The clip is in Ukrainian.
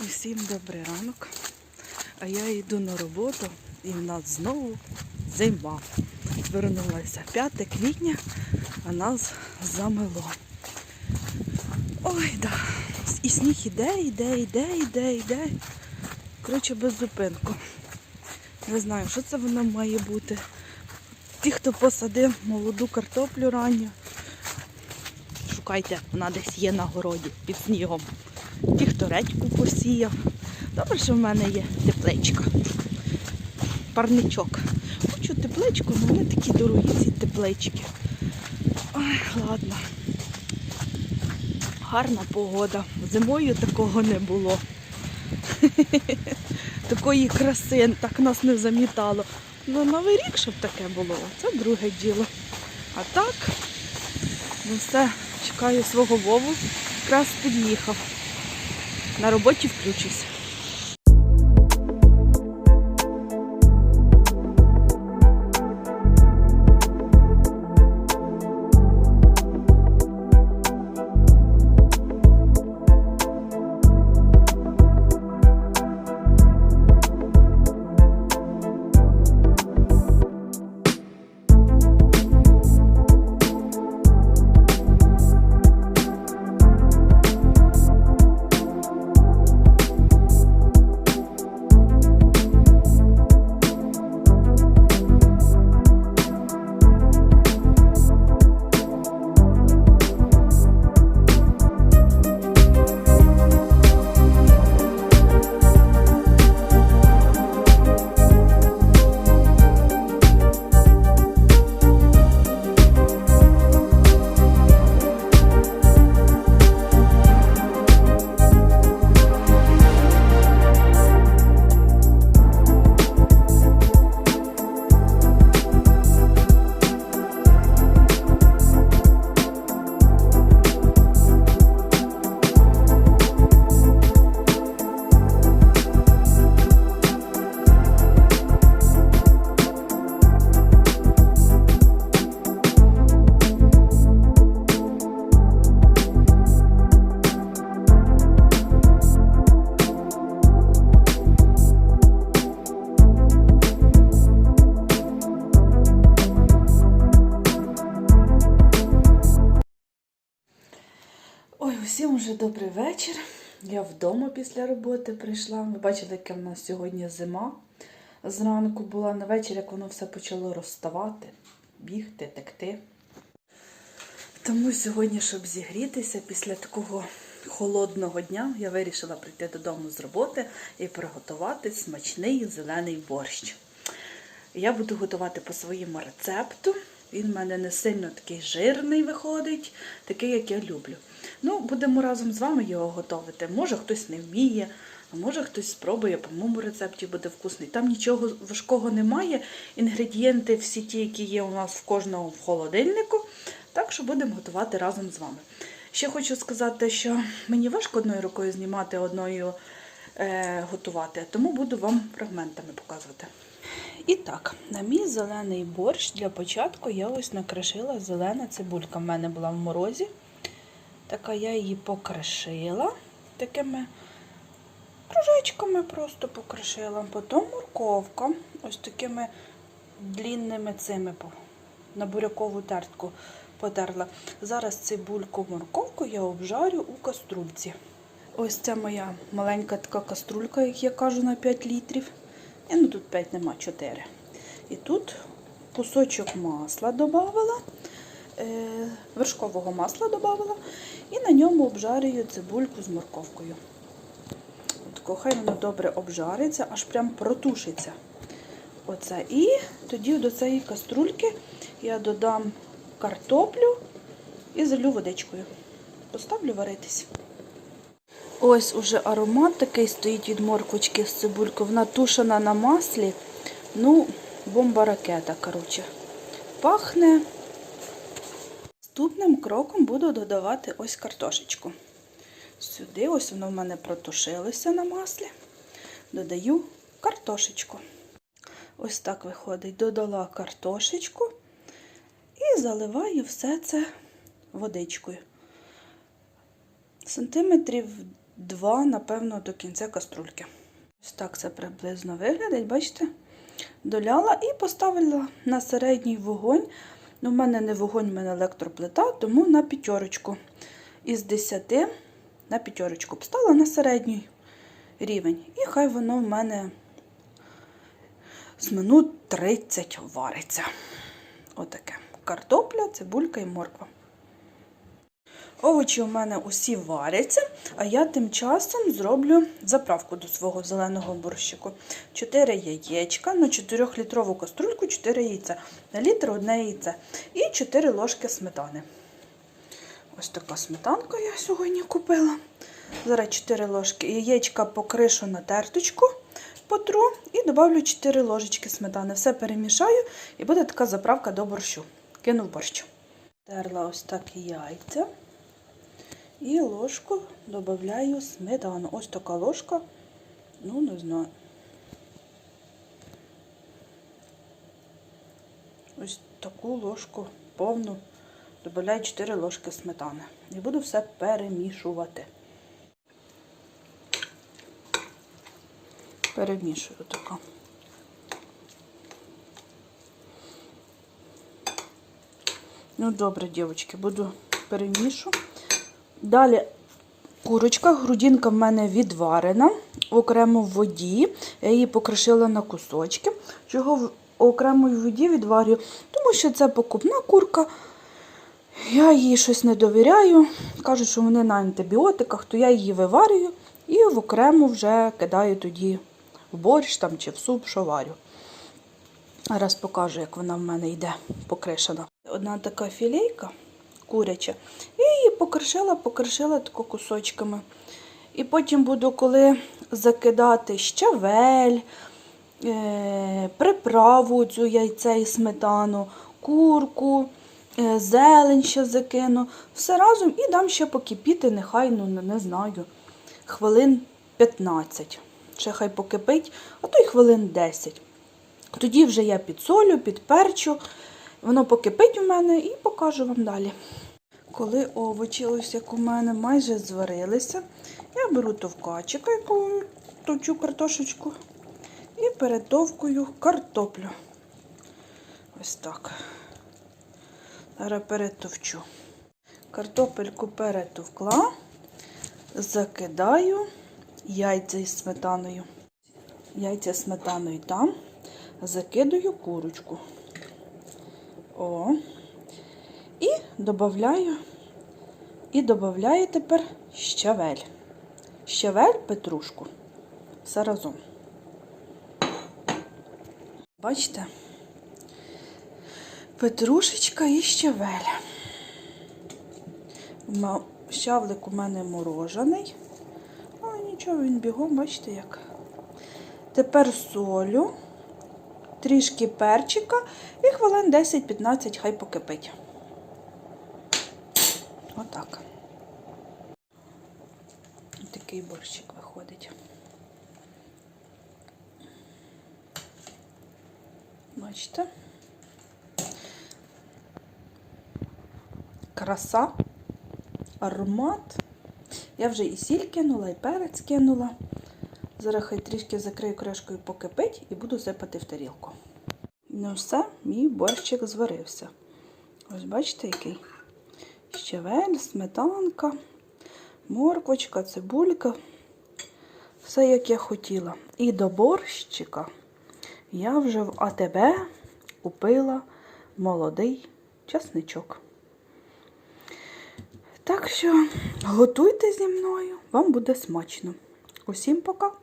Усім добрий ранок. А я йду на роботу і в нас знову зима. Вернулася 5 квітня, а нас замело. Ой, да. І сніг іде, іде, іде, іде, іде. Коротше, без зупинку. Не знаю, що це воно має бути. Ті, хто посадив молоду картоплю ранню, шукайте, вона десь є на городі під снігом. Ті, хто редьку посіяв. Добре, що в мене є тепличка. Парничок. Хочу тепличку, але вони такі дорогі, ці теплички. Ой, ладно. Гарна погода. Зимою такого не було. Такої краси, так нас не замітало. Ну, Новий рік, щоб таке було, це друге діло. А так, ну все, чекаю свого Вову. Якраз під'їхав. На роботі включусь. Ой, усім вже добрий вечір. Я вдома після роботи прийшла. Ви бачили, яка в нас сьогодні зима. Зранку була на вечір, як воно все почало розставати, бігти, текти. Тому сьогодні, щоб зігрітися після такого холодного дня, я вирішила прийти додому з роботи і приготувати смачний зелений борщ. Я буду готувати по своєму рецепту. Він в мене не сильно такий жирний виходить, такий, як я люблю. Ну, будемо разом з вами його готувати. Може хтось не вміє, а може хтось спробує, по моєму рецепті буде вкусний. Там нічого важкого немає. Інгредієнти всі ті, які є у нас в кожного в холодильнику. Так що будемо готувати разом з вами. Ще хочу сказати, що мені важко одною рукою знімати, одною е, готувати, тому буду вам фрагментами показувати. І так, на мій зелений борщ для початку я ось накришила зелена цибулька. В мене була в морозі. Така я її покришила такими кружечками просто покришила. Потім морковка ось такими длінними цими на бурякову тертку потерла. Зараз цибульку морковку я обжарю у каструльці. Ось це моя маленька така каструлька, як я кажу, на 5 літрів. І, ну тут 5 нема 4. І тут кусочок масла додавала, е, вершкового масла додавала, і на ньому обжарюю цибульку з морковкою. От хай воно добре обжариться, аж прям протушиться. Оце. І тоді до цієї каструльки я додам картоплю і залю водичкою. Поставлю варитись. Ось уже аромат такий стоїть від морквочки з цибулькою. Вона тушена на маслі. Ну, бомба ракета, коротше. Пахне. Наступним кроком буду додавати ось картошечку. Сюди, ось воно в мене протушилося на маслі. Додаю картошечку. Ось так виходить. Додала картошечку і заливаю все це водичкою. Сантиметрів два, напевно, до кінця каструльки. Ось так це приблизно виглядить, бачите? Доляла і поставила на середній вогонь. Ну, в мене не вогонь, в мене електроплита, тому на п'ятерочку. Із 10 на п'ятерочку поставила на середній рівень. І хай воно в мене з минут 30 вариться. Отаке. Картопля, цибулька і морква. Овочі у мене усі варяться, а я тим часом зроблю заправку до свого зеленого борщику. 4 яєчка на 4-літрову каструльку 4 яйця. На літр одне яйце. І 4 ложки сметани. Ось така сметанка я сьогодні купила. Зараз 4 ложки. Яєчка покришу на терточку, потру і додавлю 4 ложечки сметани. Все перемішаю і буде така заправка до борщу. Кину в борщ. Терла ось так яйця. І ложку додаю сметану. Ось така ложка, ну не знаю. Ось таку ложку повну додаю 4 ложки сметани. І буду все перемішувати. Перемішую тако. Ну, добре, дівчатки, буду перемішу. Далі курочка, грудинка в мене відварена, окремо в воді. Я її покришила на кусочки. Чого в окремій воді відварю? Тому що це покупна курка. Я їй щось не довіряю. Кажуть, що вони на антибіотиках, то я її виварюю і в окремо вже кидаю тоді в борщ там, чи в суп, що варю. Зараз покажу, як вона в мене йде покришена. Одна така філейка куряча. І її покришила, покришила тако кусочками. І потім буду, коли закидати щавель, е, приправу цю яйце і сметану, курку, е, зелень ще закину. Все разом і дам ще покипіти, нехай, ну не, знаю, хвилин 15. Ще хай покипить, а то й хвилин 10. Тоді вже я підсолю, підперчу, воно покипить у мене і покажу вам далі. Коли овочі, ось як у мене, майже зварилися, я беру товкачика, яку товчу картошечку, і перетовкую картоплю. Ось так. Зараз перетовчу. Картопельку перетовкла, закидаю яйця із сметаною. Яйця сметаною там, закидаю курочку. О. І додаю, і додаю тепер щавель. Щавель, петрушку. Все разом. Бачите? Петрушечка і щавель. Щавлик у мене морожений. Але нічого, він бігом, бачите як. Тепер солю, трішки перчика і хвилин 10-15 хай покипить. Отак. Такий борщик виходить. Бачите? Краса, аромат. Я вже і сіль кинула, і перець кинула. Зараз хай трішки закрию кришкою покипить і буду сипати в тарілку. Ну все, мій борщик зварився. Ось бачите, який? щавель, сметанка, морквочка, цибулька. Все, як я хотіла. І до борщика я вже в АТБ купила молодий часничок. Так що готуйте зі мною, вам буде смачно. Усім пока!